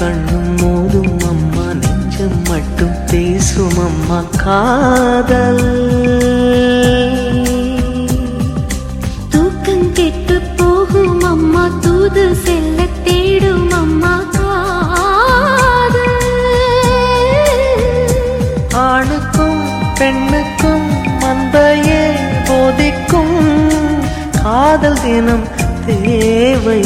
கண்ணும் மோதும் அம்மா நெஞ்சம் மட்டும் பேசும் அம்மா காதல். தூக்கம் கெட்டு போகும் அம்மா தூது செல்ல தேடும் அம்மா ஆணுக்கும் பெண்ணுக்கும் மந்தையே போதிக்கும் காதல் தினம் தேவை.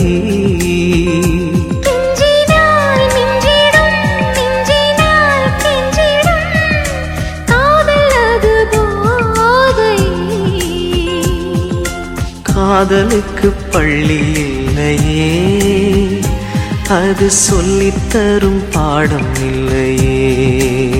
காதலுக்கு பள்ளி இல்லையே. அது சொல்லித்தரும் பாடம் இல்லையே.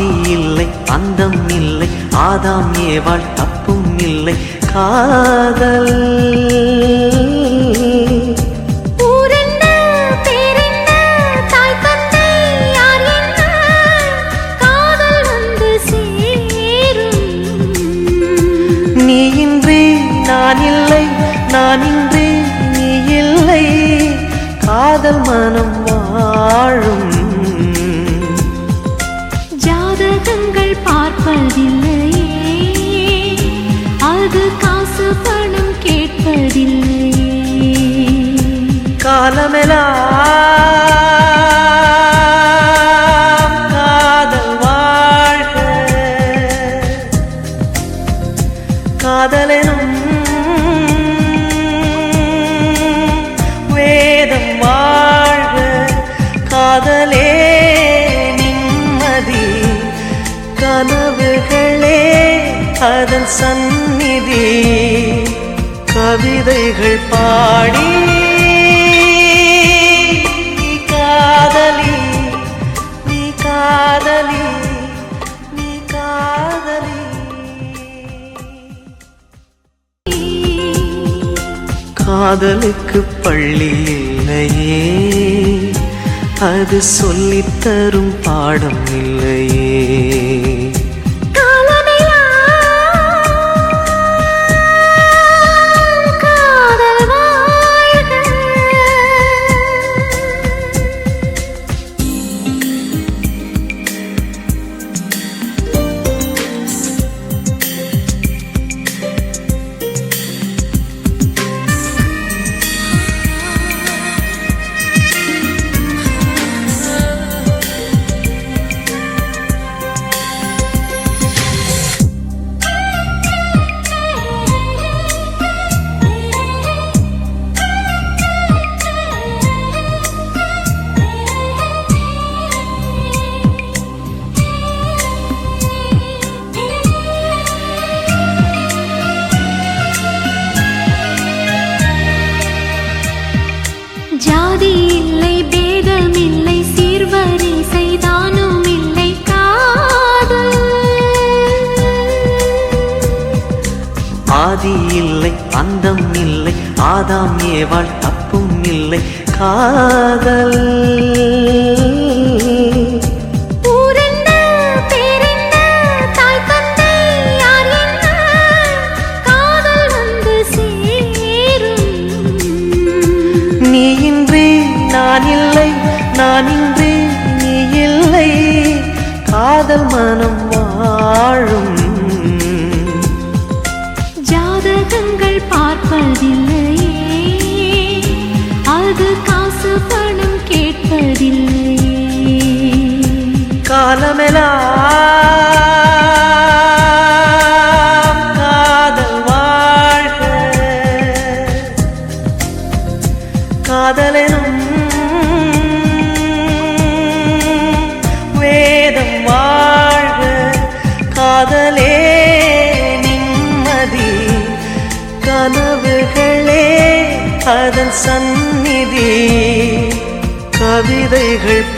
ஆதி இல்லை அந்தம் இல்லை ஆதாம் ஏவாள் தப்பும் இல்லை காதல் ஊரென்ன, பேரென்ன, தாய் தந்தை யார் என்ன? காதல் வந்து சேரும். நீ இன்றி நான் இல்லை நான் இன்றி நீ இல்லை காதல் மனம் வாழும் அது காசு பணம் கேட்பதில்லை. காலமெல்லாம் காதல் வாழ்க. காதலெனும் வேதம் வாழ்க. காதலே நிம்மதி கனவுகளே அதன் சந்நிதி கவிதைகள் பாடி நீ காதலி நீ காதலி நீ காதலி. காதலுக்கு பள்ளி இல்லையே அது சொல்லித்தரும் பாடம் இல்லையே. ஆதி இல்லை அந்தம் இல்லை ஆதாம் ஏவாள் தப்பும் இல்லை. காதல் காலமெலாம் காதல் வாழ்க. காதலெனும் வேதம் வாழ்க. காதலே நிம்மதி கனவுகளே அதன் சந்நிதி. கவிதைகள்